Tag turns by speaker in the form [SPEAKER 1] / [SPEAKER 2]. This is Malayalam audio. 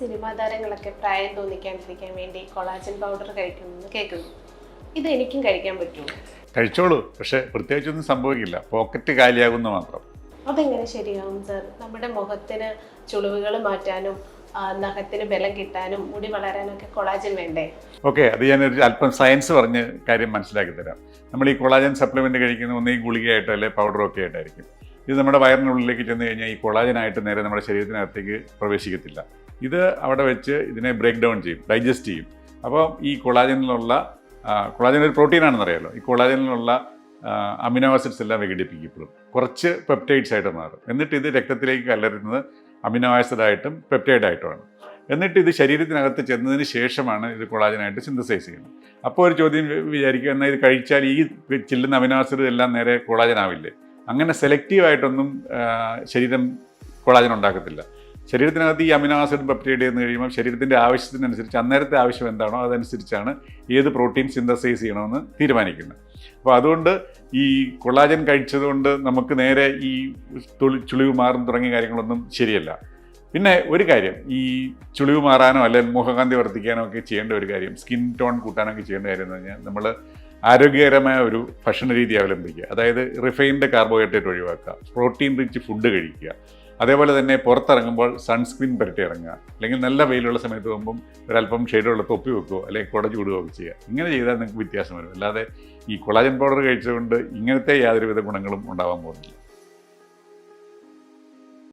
[SPEAKER 1] സിനിമാ താരങ്ങളൊക്കെ പ്രായം തോന്നിക്കാണ്ടിരിക്കാൻ വേണ്ടി കൊളാജൻ പൗഡർ കഴിക്കുന്നു കേൾക്കുന്നു. ഇത് എനിക്കും കഴിക്കാൻ പറ്റുമോ?
[SPEAKER 2] കഴിച്ചോളൂ പക്ഷെ പ്രത്യേകിച്ചൊന്നും സംഭവിക്കില്ല. പോക്കറ്റ് കാലിയാകുന്ന മാത്രം.
[SPEAKER 1] അതെങ്ങനെ ശരിയാകും സർ? നമ്മുടെ മുഖത്തിന് ചുളിവുകൾ മാറ്റാനും നഖത്തിന് ബലം കിട്ടാനും മുടി വളരാനൊക്കെ കൊളാജൻ വേണ്ടേ?
[SPEAKER 2] ഓക്കെ അത് ഒരു അല്പം സയൻസ് പറഞ്ഞ് കാര്യം മനസ്സിലാക്കി തരാം. നമ്മൾ ഈ കൊളാജൻ സപ്ലിമെന്റ് കഴിക്കുന്ന ഒന്നീ ഗുളികയായിട്ടോ അല്ലെ പൗഡറോ ഒക്കെ ആയിട്ടായിരിക്കും. ഇത് നമ്മുടെ വയറിനുള്ളിലേക്ക് ചെന്ന് കഴിഞ്ഞാൽ ഈ കൊളാജനായിട്ട് നേരെ നമ്മുടെ ശരീരത്തിനകത്തേക്ക് പ്രവേശിക്കത്തില്ല. ഇത് അവിടെ വെച്ച് ഇതിനെ ബ്രേക്ക് ഡൗൺ ചെയ്യും ഡൈജസ്റ്റ് ചെയ്യും. അപ്പോൾ ഈ കൊളാജനിലുള്ള കൊളാജൻ ഒരു പ്രോട്ടീനാണെന്ന് അറിയാമല്ലോ ഈ കൊളാജനിലുള്ള അമിനോ ആസിഡ്സ് എല്ലാം വിഘടിപ്പിക്കപ്പെടും. കുറച്ച് പെപ്റ്റൈഡ്സ് ആയിട്ട് മാറും. എന്നിട്ട് ഇത് രക്തത്തിലേക്ക് കലരുന്നത് അമിനോ ആസിഡായിട്ടും പെപ്റ്റൈഡായിട്ടുമാണ് എന്നിട്ട് ഇത് ശരീരത്തിനകത്ത് ചെന്നതിന് ശേഷമാണ് ഇത് കൊളാജനായിട്ട് സിന്തസൈസ് ചെയ്യുന്നത്. അപ്പോൾ ഒരു ചോദ്യം വിചാരിക്കുക എന്നാൽ ഇത് കഴിച്ചാൽ ഈ ചില്ലുന്ന അമിനോ ആസിഡ് എല്ലാം നേരെ കൊളാജനാവില്ലേ? അങ്ങനെ സെലക്റ്റീവായിട്ടൊന്നും ശരീരം കൊളാജൻ ഉണ്ടാക്കത്തില്ല. ശരീരത്തിനകത്ത് ഈ അമിനോ ആസിഡ് പെപ്റ്റൈഡ് എന്ന് കഴിയുമ്പോൾ ശരീരത്തിന്റെ ആവശ്യത്തിനനുസരിച്ച് അന്നേരത്തെ ആവശ്യം എന്താണോ അതനുസരിച്ചാണ് ഏത് പ്രോട്ടീൻ സിന്തസൈസ് ചെയ്യണമെന്ന് തീരുമാനിക്കുന്നത്. അപ്പോൾ അതുകൊണ്ട് ഈ കൊളാജൻ കഴിച്ചതുകൊണ്ട് നമുക്ക് നേരെ ഈ തൊളി- ചുളിവ് മാറും തുടങ്ങിയ കാര്യങ്ങളൊന്നും ശരിയല്ല. പിന്നെ ഒരു കാര്യം ഈ ചുളിവ് മാറാനോ അല്ലെങ്കിൽ മുഖകാന്തി വർദ്ധിക്കാനോ ഒക്കെ ചെയ്യേണ്ട ഒരു കാര്യം സ്കിൻ ടോൺ കൂട്ടാനൊക്കെ ചെയ്യേണ്ട കാര്യം എന്ന് പറഞ്ഞാൽ നമ്മൾ ആരോഗ്യകരമായ ഒരു ഭക്ഷണ രീതി അവലംബിക്കുക. അതായത് റിഫൈൻഡ് കാർബോഹൈഡ്രേറ്റ് ഒഴിവാക്കുക പ്രോട്ടീൻ റിച്ച് ഫുഡ് കഴിക്കുക. അതേപോലെ തന്നെ പുറത്തിറങ്ങുമ്പോൾ സൺസ്ക്രീൻ പുരട്ടി ഇറങ്ങുക. അല്ലെങ്കിൽ നല്ല വെയിലുള്ള സമയത്ത് പോകുമ്പം ഒരല്പം ഷെയ്ഡുള്ള തൊപ്പി വെക്കുക അല്ലെങ്കിൽ കുട ചൂടുകയോ ചെയ്യുക. ഇങ്ങനെ ചെയ്താൽ നിങ്ങൾക്ക് വ്യത്യാസം വരും. അല്ലാതെ ഈ കൊളാജൻ പൗഡർ കഴിച്ചുകൊണ്ട് ഇങ്ങനത്തെ യാതൊരുവിധ ഗുണങ്ങളും ഉണ്ടാവാൻ പോകുന്നില്ല.